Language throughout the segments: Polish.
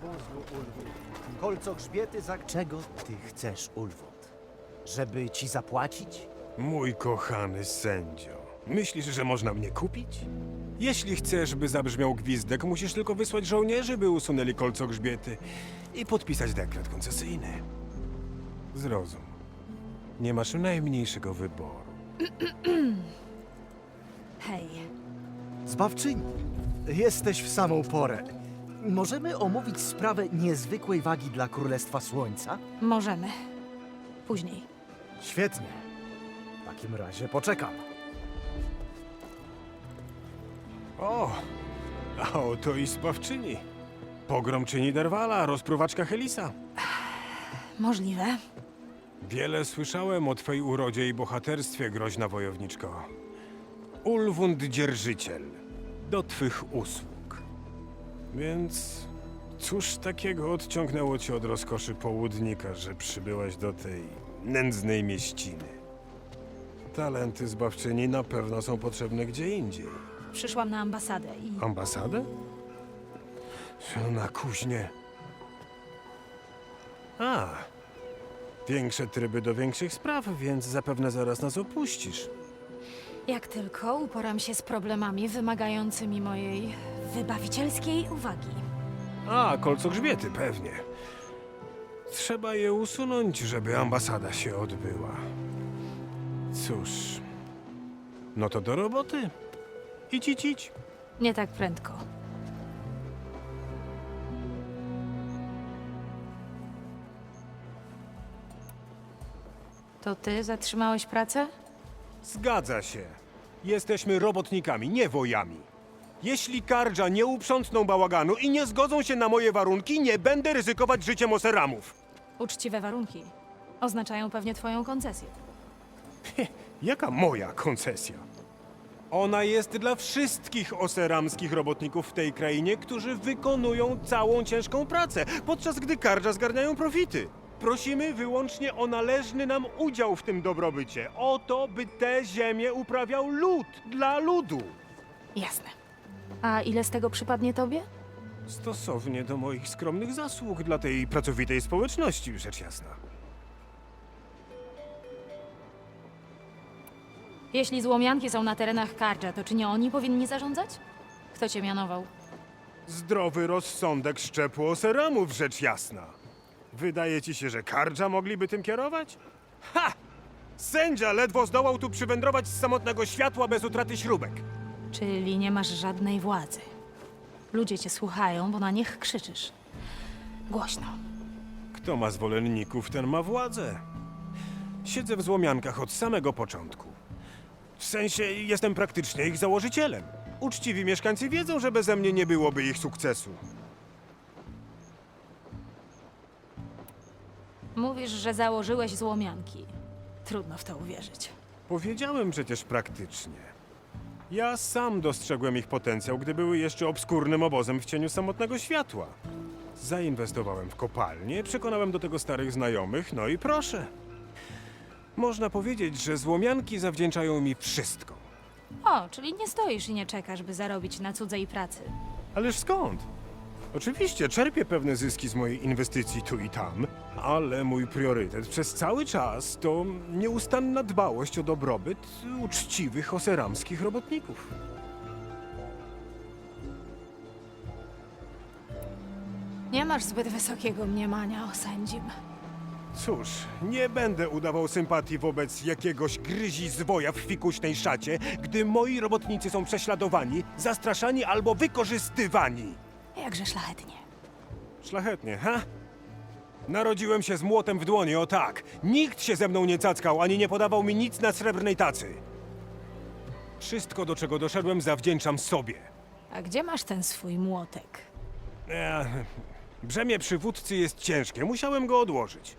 wązlu, Ulwud. Kolco grzbiety za... Czego ty chcesz, Ulwud? Żeby ci zapłacić? Mój kochany sędzio, myślisz, że można mnie kupić? Jeśli chcesz, by zabrzmiał gwizdek, musisz tylko wysłać żołnierzy, by usunęli kolco grzbiety i podpisać dekret koncesyjny. Zrozum. Nie masz najmniejszego wyboru. Hej, Zbawczyni, jesteś w samą porę. Możemy omówić sprawę niezwykłej wagi dla Królestwa Słońca? możemy. Później. Świetnie. W takim razie poczekam. O, a oto i zbawczyni. Pogromczyni Derwala, rozpruwaczka Helisa. Możliwe. Wiele słyszałem o twej urodzie i bohaterstwie, groźna wojowniczko. Ulwund Dzierżyciel, do twych usług. Więc cóż takiego odciągnęło cię od rozkoszy południka, że przybyłaś do tej nędznej mieściny? Talenty zbawczyni na pewno są potrzebne gdzie indziej. Przyszłam na ambasadę i Ambasadę? Na kuźnie. A, większe tryby do większych spraw, więc zapewne zaraz nas opuścisz. jak tylko uporam się z problemami wymagającymi mojej wybawicielskiej uwagi. A, kolco grzbiety, pewnie. Trzeba je usunąć, żeby ambasada się odbyła. Cóż, no to do roboty. Idź, idź, idź. Nie tak prędko. To ty zatrzymałeś pracę? Zgadza się. Jesteśmy robotnikami, nie wojami. Jeśli Kardża nie uprzątną bałaganu i nie zgodzą się na moje warunki, nie będę ryzykować życiem Oseramów. Uczciwe warunki. Oznaczają pewnie twoją koncesję. Jaka moja koncesja? Ona jest dla wszystkich oseramskich robotników w tej krainie, którzy wykonują całą ciężką pracę, podczas gdy Kardża zgarniają profity. Prosimy wyłącznie o należny nam udział w tym dobrobycie. O to, by tę ziemię uprawiał lud dla ludu. Jasne. A ile z tego przypadnie tobie? Stosownie do moich skromnych zasług dla tej pracowitej społeczności, rzecz jasna. Jeśli złomianki są na terenach Kardża, to czy nie oni powinni zarządzać? Kto cię mianował? Zdrowy rozsądek szczepu oseramów, rzecz jasna. Wydaje ci się, że Kardża mogliby tym kierować? Ha! Sędzia ledwo zdołał tu przywędrować z samotnego światła bez utraty śrubek. Czyli nie masz żadnej władzy. Ludzie cię słuchają, bo na nich krzyczysz. Głośno. Kto ma zwolenników, ten ma władzę. Siedzę w złomiankach od samego początku. W sensie jestem praktycznie ich założycielem. Uczciwi mieszkańcy wiedzą, że beze mnie nie byłoby ich sukcesu. Mówisz, że założyłeś złomianki. Trudno w to uwierzyć. Powiedziałem przecież praktycznie. Ja sam dostrzegłem ich potencjał, gdy były jeszcze obskurnym obozem w cieniu samotnego światła. Zainwestowałem w kopalnię, przekonałem do tego starych znajomych, no i proszę. Można powiedzieć, że złomianki zawdzięczają mi wszystko. O, czyli nie stoisz i nie czekasz, by zarobić na cudzej pracy. Ależ skąd? Oczywiście czerpię pewne zyski z mojej inwestycji tu i tam, ale mój priorytet przez cały czas to nieustanna dbałość o dobrobyt uczciwych oseramskich robotników. Nie masz zbyt wysokiego mniemania o sędzim. Cóż, nie będę udawał sympatii wobec jakiegoś gryzi zwoja w fikuśnej szacie, gdy moi robotnicy są prześladowani, zastraszani albo wykorzystywani. Jakże szlachetnie. Szlachetnie, ha? Narodziłem się z młotem w dłoni, o tak. Nikt się ze mną nie cackał, ani nie podawał mi nic na srebrnej tacy. Wszystko, do czego doszedłem, zawdzięczam sobie. A gdzie masz ten swój młotek? Ech, brzemię przywódcy jest ciężkie, musiałem go odłożyć.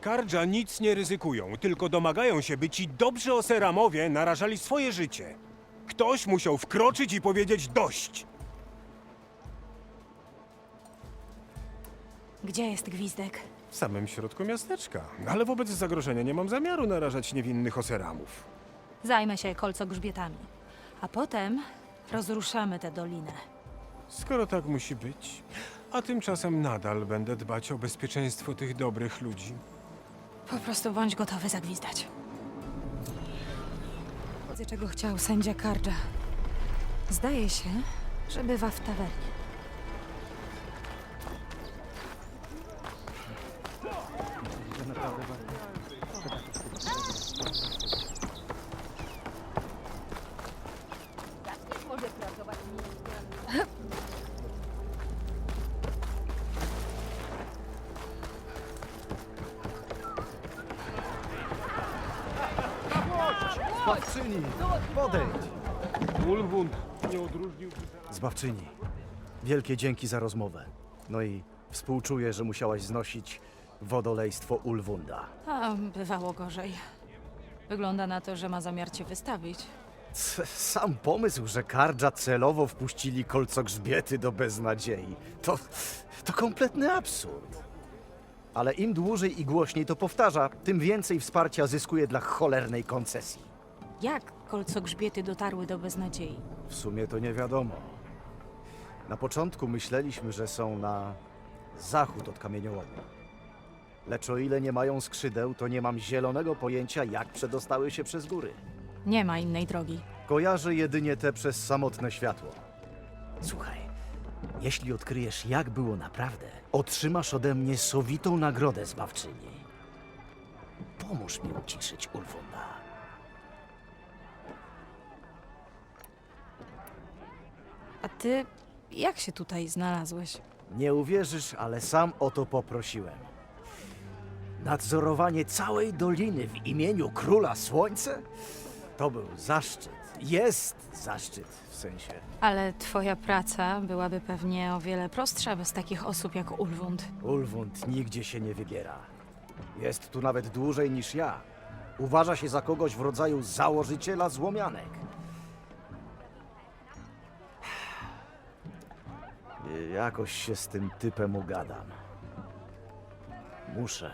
Kardża nic nie ryzykują, tylko domagają się, by ci dobrzy oseramowie narażali swoje życie. Ktoś musiał wkroczyć i powiedzieć dość. Gdzie jest gwizdek? W samym środku miasteczka, ale wobec zagrożenia nie mam zamiaru narażać niewinnych oseramów. Zajmę się kolcogrzbietami. A potem rozruszamy tę dolinę. Skoro tak musi być. A tymczasem nadal będę dbać o bezpieczeństwo tych dobrych ludzi. Po prostu bądź gotowy zagwizdać. Widzę, czego chciał sędzia Kardża. Zdaje się, że bywa w tawernie. Podejdź! Ulwund nie odróżnił Zbawczyni, wielkie dzięki za rozmowę. No i współczuję, że musiałaś znosić wodolejstwo Ulwunda. A bywało gorzej. Wygląda na to, że ma zamiar cię wystawić. C- Sam pomysł, że Kardża celowo wpuścili kolcogrzbiety do beznadziei, to, to kompletny absurd. Ale im dłużej i głośniej to powtarza, tym więcej wsparcia zyskuje dla cholernej koncesji. Jak kolcogrzbiety dotarły do beznadziei? W sumie to nie wiadomo. Na początku myśleliśmy, że są na zachód od kamieniołomu. Lecz o ile nie mają skrzydeł, to nie mam zielonego pojęcia, jak przedostały się przez góry. Nie ma innej drogi. Kojarzę jedynie te przez samotne światło. Słuchaj, jeśli odkryjesz, jak było naprawdę, otrzymasz ode mnie sowitą nagrodę zbawczyni. Pomóż mi uciszyć Ulfunda. A ty jak się tutaj znalazłeś? Nie uwierzysz, ale sam o to poprosiłem. Nadzorowanie całej doliny w imieniu Króla Słońce? To był zaszczyt. Jest zaszczyt w sensie. Ale twoja praca byłaby pewnie o wiele prostsza bez takich osób jak Ulwund. Ulwund nigdzie się nie wybiera. Jest tu nawet dłużej niż ja. Uważa się za kogoś w rodzaju założyciela złomianek. Jakoś się z tym typem ugadam. Muszę.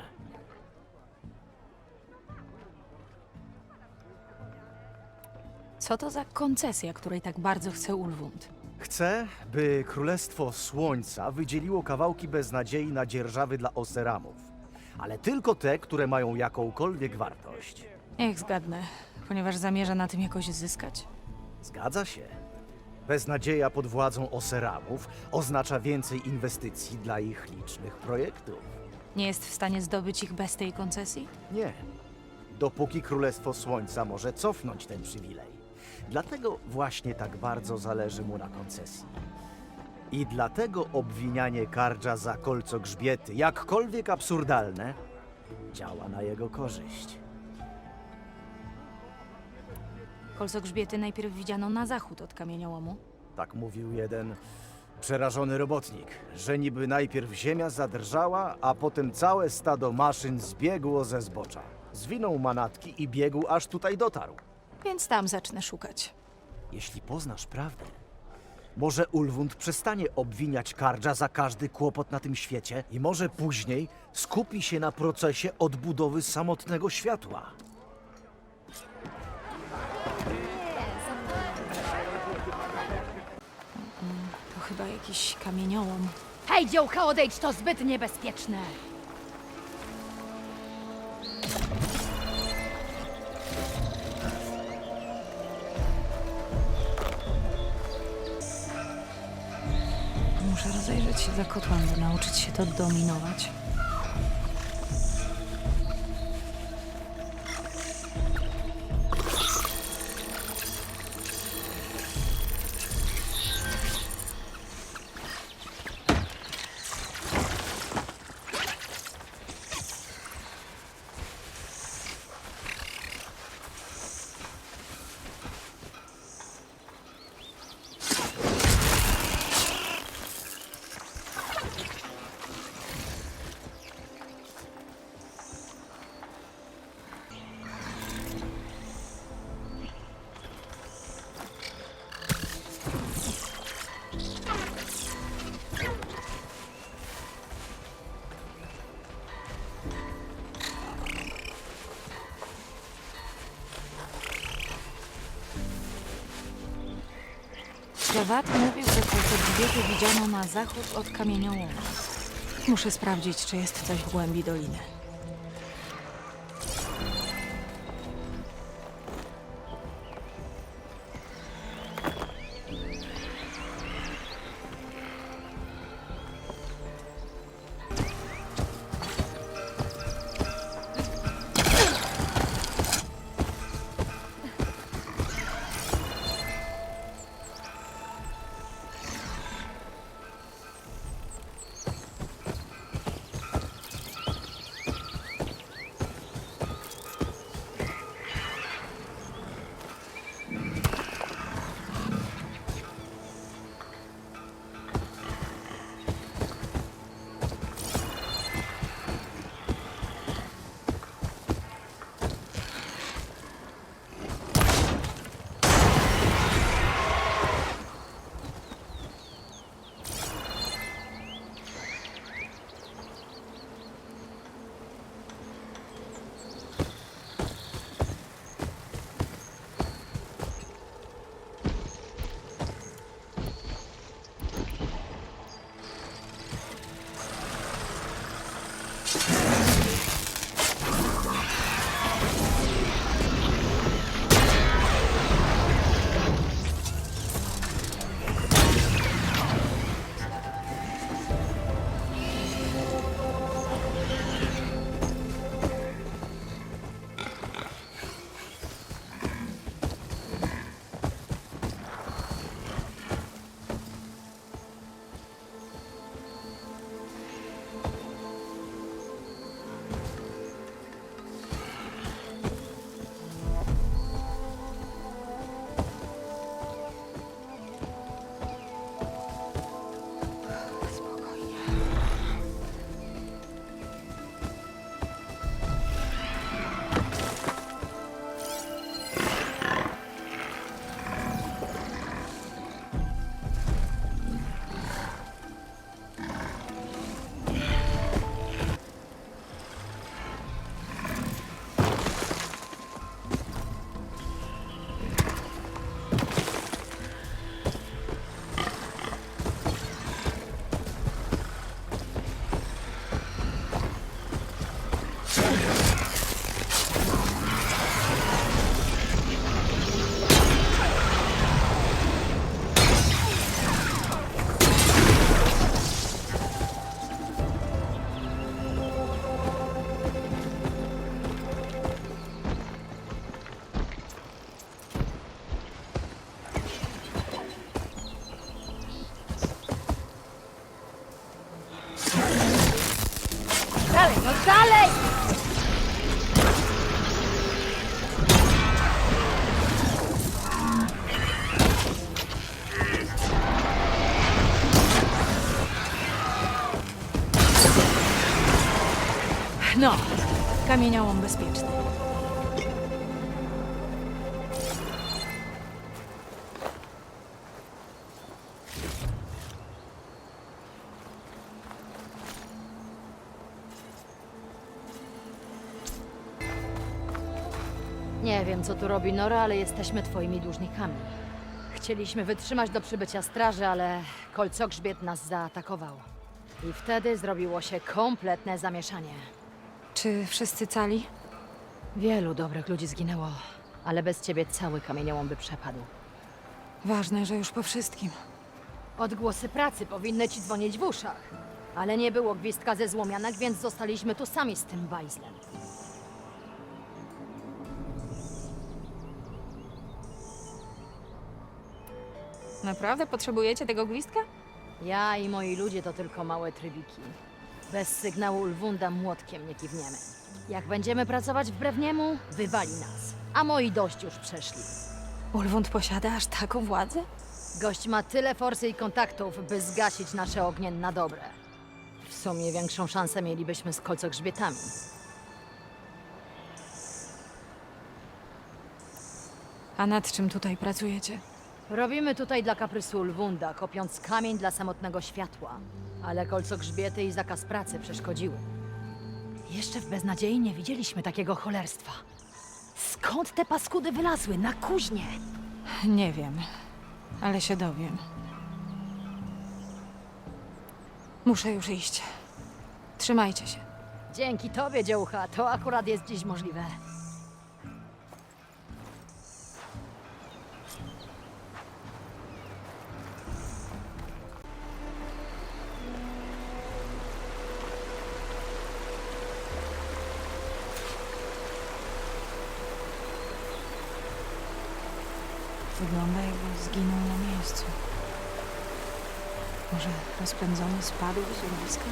Co to za koncesja, której tak bardzo chce Ulwund? Chcę, by Królestwo Słońca wydzieliło kawałki beznadziei na dzierżawy dla Oseramów. Ale tylko te, które mają jakąkolwiek wartość. Niech zgadnę, ponieważ zamierza na tym jakoś zyskać. Zgadza się. Beznadzieja pod władzą Oseramów oznacza więcej inwestycji dla ich licznych projektów. Nie jest w stanie zdobyć ich bez tej koncesji? Nie. Dopóki Królestwo Słońca może cofnąć ten przywilej. Dlatego właśnie tak bardzo zależy mu na koncesji. I dlatego obwinianie Kardża za kolco grzbiety, jakkolwiek absurdalne, działa na jego korzyść. Kolcogrzbiety najpierw widziano na zachód od kamieniołomu. Tak mówił jeden przerażony robotnik, że niby najpierw ziemia zadrżała, a potem całe stado maszyn zbiegło ze zbocza. Zwinął manatki i biegł aż tutaj dotarł. Więc tam zacznę szukać. Jeśli poznasz prawdę, może Ulwund przestanie obwiniać Kardża za każdy kłopot na tym świecie i może później skupi się na procesie odbudowy samotnego światła. Chyba jakiś kamieniołom. Hej, dziołka, odejdź, to zbyt niebezpieczne. Muszę rozejrzeć się za kotłem, by nauczyć się to dominować. Sawat mówił, że kolce widziano na zachód od kamieniołomu. Muszę sprawdzić, czy jest coś w głębi doliny. Dalej, no dalej! No, kamieniołom bezpieczny. Co tu robi Nora, ale jesteśmy twoimi dłużnikami. Chcieliśmy wytrzymać do przybycia straży, ale kolcogrzbiet nas zaatakował. I wtedy zrobiło się kompletne zamieszanie. Czy wszyscy cali? Wielu dobrych ludzi zginęło, ale bez ciebie cały kamieniołom by przepadł. Ważne, że już po wszystkim. Odgłosy pracy powinny ci dzwonić w uszach. Ale nie było gwizdka ze złomianek, więc zostaliśmy tu sami z tym bajzlem. Naprawdę potrzebujecie tego gwizdka? Ja i moi ludzie to tylko małe trybiki. Bez sygnału Ulwunda młotkiem nie kiwniemy. Jak będziemy pracować wbrew niemu, wywali nas. A moi dość już przeszli. Ulwund posiada aż taką władzę? Gość ma tyle forsy i kontaktów, by zgasić nasze ognie na dobre. W sumie większą szansę mielibyśmy z kolcogrzbietami. A nad czym tutaj pracujecie? Robimy tutaj dla kaprysu Ulwunda, kopiąc kamień dla samotnego światła. Ale kolcogrzbiety i zakaz pracy przeszkodziły. Jeszcze w beznadziei nie widzieliśmy takiego cholerstwa. Skąd te paskudy wylazły? Na kuźnie! Nie wiem. Ale się dowiem. Muszę już iść. Trzymajcie się. Dzięki tobie, dziełucha, to akurat jest dziś możliwe. Wygląda jakby zginął na miejscu. Może rozpędzony spadł z urwiska?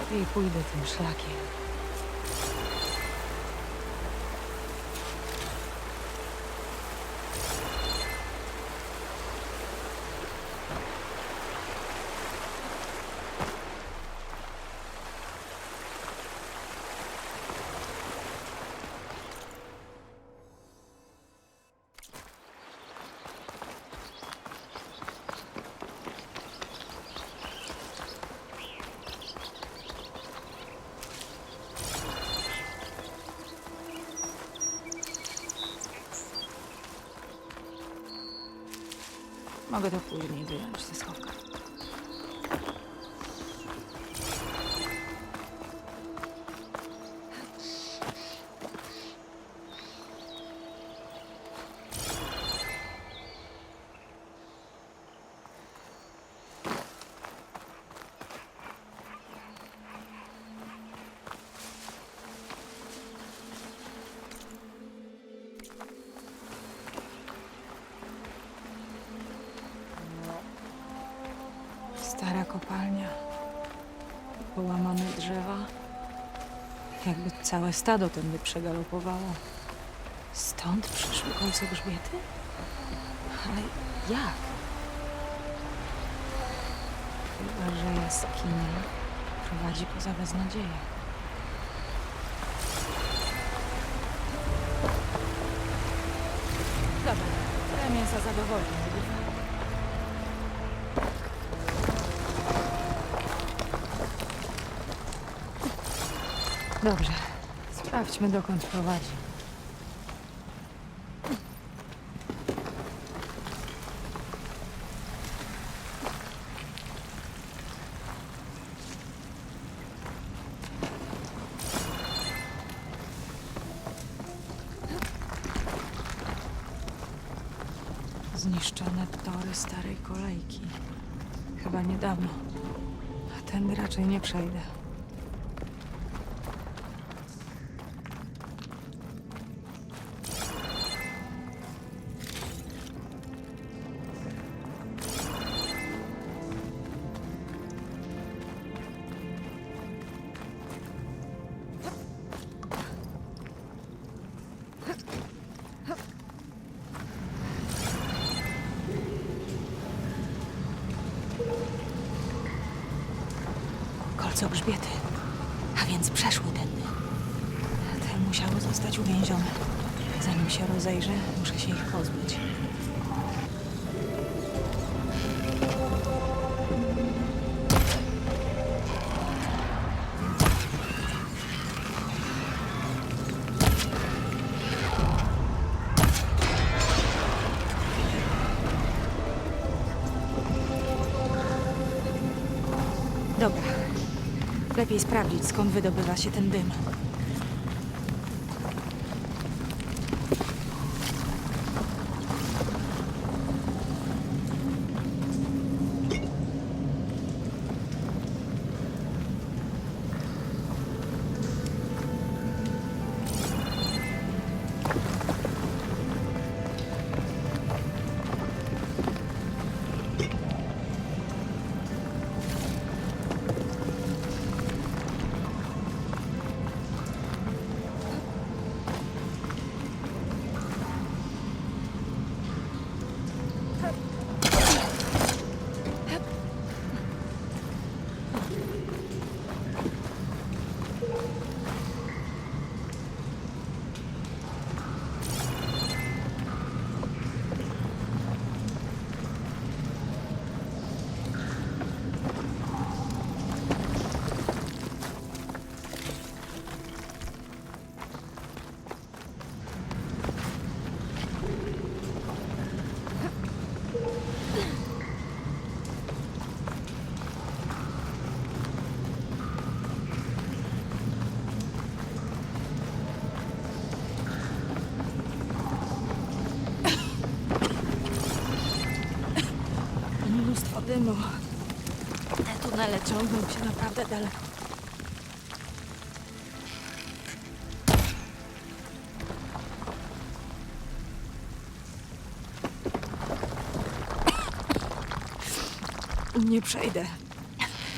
Lepiej pójdę tym szlakiem. Mogę to później wyjąć ze schowka. Połamane drzewa. Jakby całe stado tędy przegalopowało. Stąd przyszły kolce grzbiety? Ale jak? Chyba, że jaskinia prowadzi poza beznadzieję. Dobra, tyle mięsa zadowoli. Dobrze. Sprawdźmy, dokąd prowadzi. Zniszczone tory starej kolejki. Chyba niedawno. A tędy raczej nie przejdę. Więc przeszły tędy. Te musiały zostać uwięzione. Zanim się rozejrzę, muszę się ich pozbyć. Lepiej sprawdzić, skąd wydobywa się ten dym. Ciągnął się naprawdę daleko. Nie przejdę.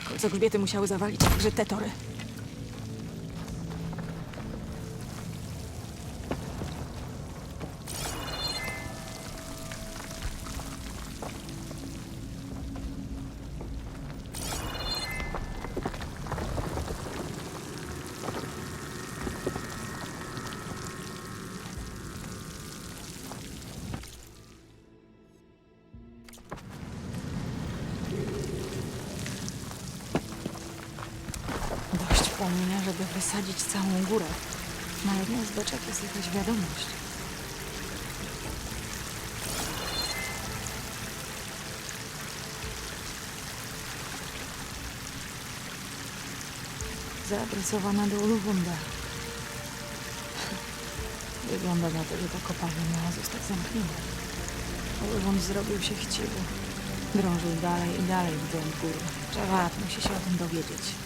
Kolce kobiety musiały zawalić także te tory. Płomienia, żeby wysadzić całą górę. Na jedną z beczek jest jakaś wiadomość. Zaadresowana do Ulwunda. Wygląda na to, że ta kopalnia miała zostać zamknięta. Ulwund zrobił się chciwy. Drążył dalej i dalej w głąb góry. Czawat musi się o tym dowiedzieć.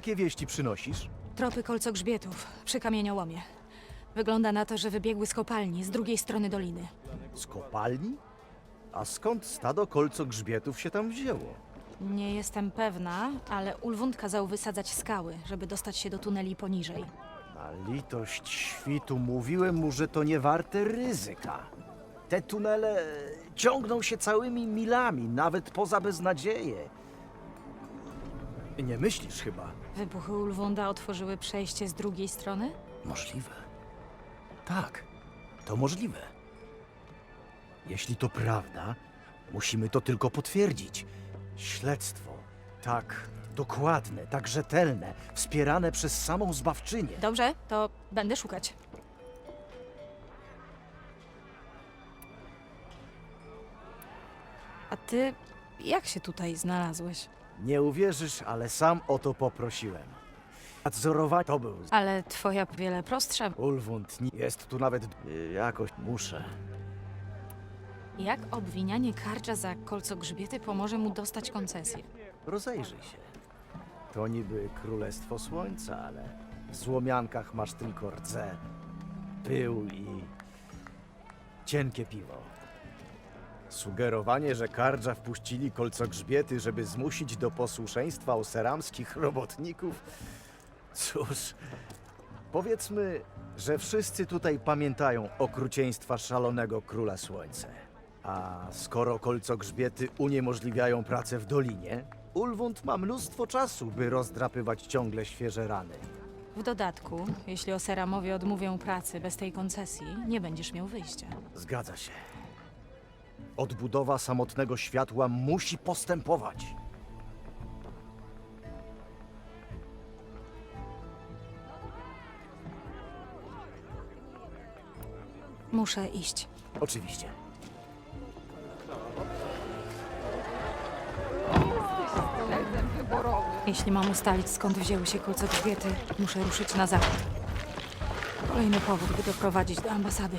Jakie wieści przynosisz? Tropy kolcogrzbietów przy kamieniołomie. Wygląda na to, że wybiegły z kopalni z drugiej strony doliny. Z kopalni? A skąd stado kolcogrzbietów się tam wzięło? Nie jestem pewna, ale Ulwund kazał wysadzać skały, żeby dostać się do tuneli poniżej. Na litość świtu mówiłem mu, że to nie warte ryzyka. Te tunele ciągną się całymi milami, nawet poza beznadzieję. Nie myślisz chyba? Wybuchy Ulwunda otworzyły przejście z drugiej strony? Możliwe. Tak, to możliwe. Jeśli to prawda, musimy to tylko potwierdzić. Śledztwo, tak dokładne, tak rzetelne, wspierane przez samą zbawczynię. Dobrze, to będę szukać. A ty jak się tutaj znalazłeś? Nie uwierzysz, ale sam o to poprosiłem. Nadzorować to był Ale twoja wiele prostsza. Ulwund. nie- Jest tu nawet y, jakoś muszę. Jak obwinianie karcza za kolcogrzbiety pomoże mu dostać koncesję? Rozejrzyj się. To niby Królestwo Słońca, ale w złomiankach masz tylko rdze, pył i cienkie piwo. Sugerowanie, że kardża wpuścili kolcogrzbiety, żeby zmusić do posłuszeństwa oseramskich robotników? Cóż, powiedzmy, że wszyscy tutaj pamiętają okrucieństwa szalonego Króla Słońca. A skoro kolcogrzbiety uniemożliwiają pracę w dolinie, Ulwund ma mnóstwo czasu, by rozdrapywać ciągle świeże rany. W dodatku, jeśli Oseramowie odmówią pracy bez tej koncesji, nie będziesz miał wyjścia. Zgadza się. Odbudowa samotnego światła musi postępować. Muszę iść. Oczywiście. Jeśli mam ustalić, skąd wzięły się kolcogrzbiety, muszę ruszyć na zachód. Kolejny powód, by doprowadzić do ambasady.